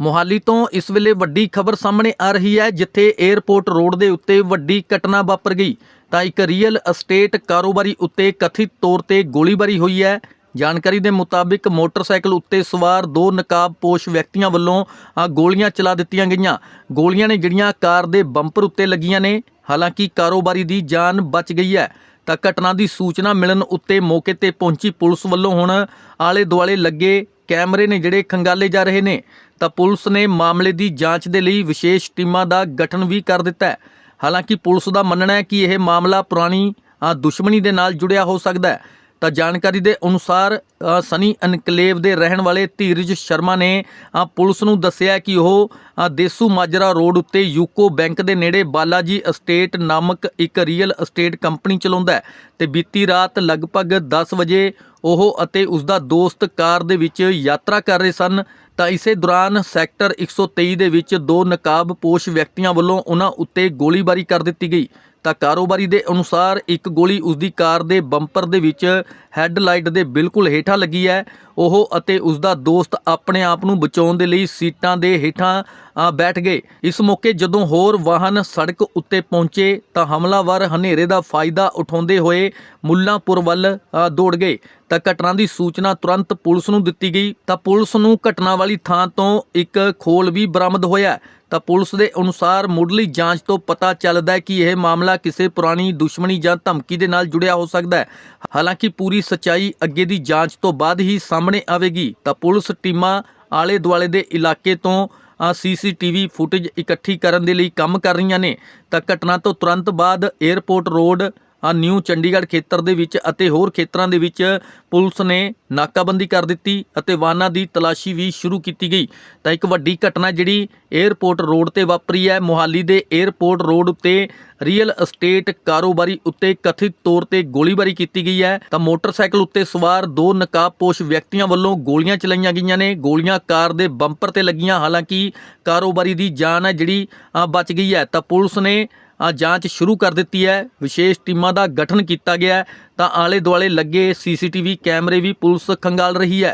ਮੋਹਾਲੀ ਤੋਂ ਇਸ ਵੇਲੇ ਵੱਡੀ ਖਬਰ ਸਾਹਮਣੇ ਆ ਰਹੀ ਹੈ, ਜਿੱਥੇ 에ਅਰਪੋਰਟ ਰੋਡ ਦੇ ਉੱਤੇ ਵੱਡੀ ਘਟਨਾ ਵਾਪਰ ਗਈ। ਤਾਂ ਇੱਕ ਰੀਅਲ ਅਸਟੇਟ ਕਾਰੋਬਾਰੀ ਉੱਤੇ ਕਥਿਤ ਤੌਰ ਤੇ ਗੋਲੀਬਾਰੀ ਹੋਈ ਹੈ। ਜਾਣਕਾਰੀ ਦੇ ਮੁਤਾਬਿਕ ਮੋਟਰਸਾਈਕਲ ਉੱਤੇ ਸਵਾਰ ਦੋ ਨਕਾਬਪੋਸ਼ ਵਿਅਕਤੀਆਂ ਵੱਲੋਂ ਗੋਲੀਆਂ ਚਲਾ ਦਿੱਤੀਆਂ ਗਈਆਂ। ਗੋਲੀਆਂ ਨੇ ਜਿਹੜੀਆਂ ਕਾਰ ਦੇ ਬੰਪਰ ਉੱਤੇ ਲੱਗੀਆਂ ਨੇ, ਹਾਲਾਂਕਿ ਕਾਰੋਬਾਰੀ ਦੀ ਜਾਨ ਬਚ ਗਈ ਹੈ। ਤਾਂ ਘਟਨਾ ਦੀ ਸੂਚਨਾ ਮਿਲਣ ਉੱਤੇ ਮੌਕੇ ਤੇ ਪਹੁੰਚੀ ਪੁਲਿਸ ਵੱਲੋਂ ਹੁਣ ਆਲੇ ਦੁਆਲੇ ਲੱਗੇ ਕੈਮਰੇ ਨੇ ਜਿਹੜੇ ਖੰਗਾਲੇ ਜਾ ਰਹੇ ਨੇ ਤਾਂ ਪੁਲਿਸ ਨੇ ਮਾਮਲੇ ਦੀ ਜਾਂਚ ਦੇ ਲਈ ਵਿਸ਼ੇਸ਼ ਟੀਮਾਂ ਦਾ ਗਠਨ ਵੀ ਕਰ ਦਿੱਤਾ ਹੈ। ਹਾਲਾਂਕਿ ਪੁਲਿਸ ਦਾ ਮੰਨਣਾ ਹੈ ਕਿ ਇਹ ਮਾਮਲਾ ਪੁਰਾਣੀ ਦੁਸ਼ਮਣੀ ਦੇ ਨਾਲ ਜੁੜਿਆ ਹੋ ਸਕਦਾ ਹੈ। ਤਾਂ ਜਾਣਕਾਰੀ ਦੇ ਅਨੁਸਾਰ ਸਨੀ ਇਨਕਲੇਵ ਦੇ ਰਹਿਣ ਵਾਲੇ ਧੀਰਜ ਸ਼ਰਮਾ ਨੇ ਪੁਲਿਸ ਨੂੰ ਦੱਸਿਆ ਕਿ ਉਹ ਅ, ਦੇਸੂ ਮਾਜਰਾ ਰੋਡ ਉੱਤੇ ਯੂਕੋ ਬੈਂਕ ਦੇ ਨੇੜੇ ਬਾਲਾਜੀ ਅਸਟੇਟ ਨਾਮਕ ਇੱਕ ਰੀਅਲ ਅਸਟੇਟ ਕੰਪਨੀ ਚਲਾਉਂਦਾ ਹੈ ਤੇ ਬੀਤੀ ਰਾਤ ਲਗਭਗ 10 ਵਜੇ ਉਹ ਅਤੇ ਉਸ ਦਾ ਦੋਸਤ ਕਾਰ ਦੇ ਵਿੱਚ ਯਾਤਰਾ ਕਰ ਰਹੇ ਸਨ, ਤਾਂ ਇਸੇ ਦੌਰਾਨ ਸੈਕਟਰ 123 ਦੇ ਵਿੱਚ ਦੋ ਨਕਾਬਪੋਸ਼ ਵਿਅਕਤੀਆਂ ਵੱਲੋਂ ਉਹਨਾਂ ਉੱਤੇ ਗੋਲੀਬਾਰੀ ਕਰ ਦਿੱਤੀ ਗਈ। ਤਾਂ ਕਾਰੋਬਾਰੀ ਦੇ ਅਨੁਸਾਰ ਇੱਕ ਗੋਲੀ ਉਸ ਦੀ ਕਾਰ ਦੇ ਬੰਪਰ ਦੇ ਵਿੱਚ ਹੈੱਡਲਾਈਟ ਦੇ ਬਿਲਕੁਲ ਹੇਠਾਂ ਲੱਗੀ ਹੈ। ਉਹ ਅਤੇ ਉਸ ਦਾ ਦੋਸਤ ਆਪਣੇ ਆਪ ਨੂੰ ਬਚਾਉਣ ਦੇ ਲਈ ਸੀਟਾਂ ਦੇ ਹੇਠਾਂ ਬੈਠ ਗਏ। ਇਸ ਮੌਕੇ ਜਦੋਂ ਹੋਰ ਵਾਹਨ ਸੜਕ ਉੱਤੇ ਪਹੁੰਚੇ, ਤਾਂ ਹਮਲਾਵਰ ਹਨੇਰੇ ਦਾ ਫਾਇਦਾ ਉਠਾਉਂਦੇ ਹੋਏ ਮੁੱਲਾਂਪੁਰ ਵੱਲ ਦੌੜ ਗਏ। ਤਾਂ ਘਟਨਾ ਦੀ ਸੂਚਨਾ ਤੁਰੰਤ ਪੁਲਿਸ ਨੂੰ ਦਿੱਤੀ ਗਈ। ਤਾਂ ਪੁਲਿਸ ਨੂੰ ਘਟਨਾ ਵਾਲੀ ਥਾਂ ਤੋਂ ਇੱਕ ਖੋਲ ਵੀ ਬਰਾਮਦ ਹੋਇਆ। ਤਾਂ ਪੁਲਿਸ ਦੇ ਅਨੁਸਾਰ ਮੁੱਢਲੀ ਜਾਂਚ ਤੋਂ ਪਤਾ ਚੱਲਦਾ ਹੈ ਕਿ ਇਹ ਮਾਮਲਾ ਕਿਸੇ ਪੁਰਾਣੀ ਦੁਸ਼ਮਣੀ ਜਾਂ ਧਮਕੀ ਦੇ ਨਾਲ ਜੁੜਿਆ ਹੋ ਸਕਦਾ ਹੈ। ਹਾਲਾਂਕਿ ਪੂਰੀ ਸੱਚਾਈ ਅੱਗੇ ਦੀ ਜਾਂਚ ਤੋਂ ਬਾਅਦ ਹੀ ਸਾਹਮਣੇ ਆਵੇਗੀ। ਤਾਂ ਪੁਲਿਸ ਟੀਮਾਂ ਆਲੇ ਦੁਆਲੇ ਦੇ ਇਲਾਕੇ ਤੋਂ ਸੀਸੀਟੀਵੀ ਫੁਟੇਜ ਇਕੱਠੀ ਕਰਨ ਦੇ ਲਈ ਕੰਮ ਕਰ ਰਹੀਆਂ ਨੇ। ਤਾਂ ਘਟਨਾ ਤੋਂ ਤੁਰੰਤ ਬਾਅਦ 에ਅਰਪੋਰਟ ਰੋਡ ਨਿਊ ਚੰਡੀਗੜ੍ਹ ਖੇਤਰ ਦੇ ਵਿੱਚ ਅਤੇ ਹੋਰ ਖੇਤਰਾਂ ਦੇ ਵਿੱਚ ਪੁਲਿਸ ਨੇ ਨਾਕਾਬੰਦੀ ਕਰ ਦਿੱਤੀ ਅਤੇ ਵਾਹਨਾਂ ਦੀ ਤਲਾਸ਼ੀ ਵੀ ਸ਼ੁਰੂ ਕੀਤੀ ਗਈ। ਤਾਂ ਇੱਕ ਵੱਡੀ ਘਟਨਾ ਜਿਹੜੀ 에ਅਰਪੋਰਟ ਰੋਡ ਤੇ ਵਾਪਰੀ ਹੈ, ਮੋਹਾਲੀ ਦੇ 에ਅਰਪੋਰਟ ਰੋਡ ਉੱਤੇ ਰੀਅਲ ਅਸਟੇਟ ਕਾਰੋਬਾਰੀ ਉੱਤੇ ਕਥਿਤ ਤੌਰ ਤੇ ਗੋਲੀਬਾਰੀ ਕੀਤੀ ਗਈ ਹੈ। ਤਾਂ ਮੋਟਰਸਾਈਕਲ ਉੱਤੇ ਸਵਾਰ ਦੋ ਨਕਾਬਪੋਸ਼ ਵਿਅਕਤੀਆਂ ਵੱਲੋਂ ਗੋਲੀਆਂ ਚਲਾਈਆਂ ਗਈਆਂ ਨੇ। ਗੋਲੀਆਂ ਕਾਰ ਦੇ ਬੰਪਰ ਤੇ ਲੱਗੀਆਂ। ਹਾਲਾਂਕਿ ਕਾਰੋਬਾਰੀ ਦੀ ਜਾਨ ਹੈ ਜਿਹੜੀ ਬਚ ਗਈ ਹੈ। ਤਾਂ ਪੁਲਿਸ ਨੇ ਜਾਂਚ ਸ਼ੁਰੂ ਕਰ ਦਿੱਤੀ ਹੈ। ਵਿਸ਼ੇਸ਼ ਟੀਮਾਂ ਦਾ ਗਠਨ ਕੀਤਾ ਗਿਆ ਤਾਂ ਆਲੇ ਦੁਆਲੇ ਲੱਗੇ ਸੀਸੀਟੀਵੀ ਕੈਮਰੇ ਵੀ ਪੁਲਿਸ ਖੰਗਾਲ ਰਹੀ ਹੈ।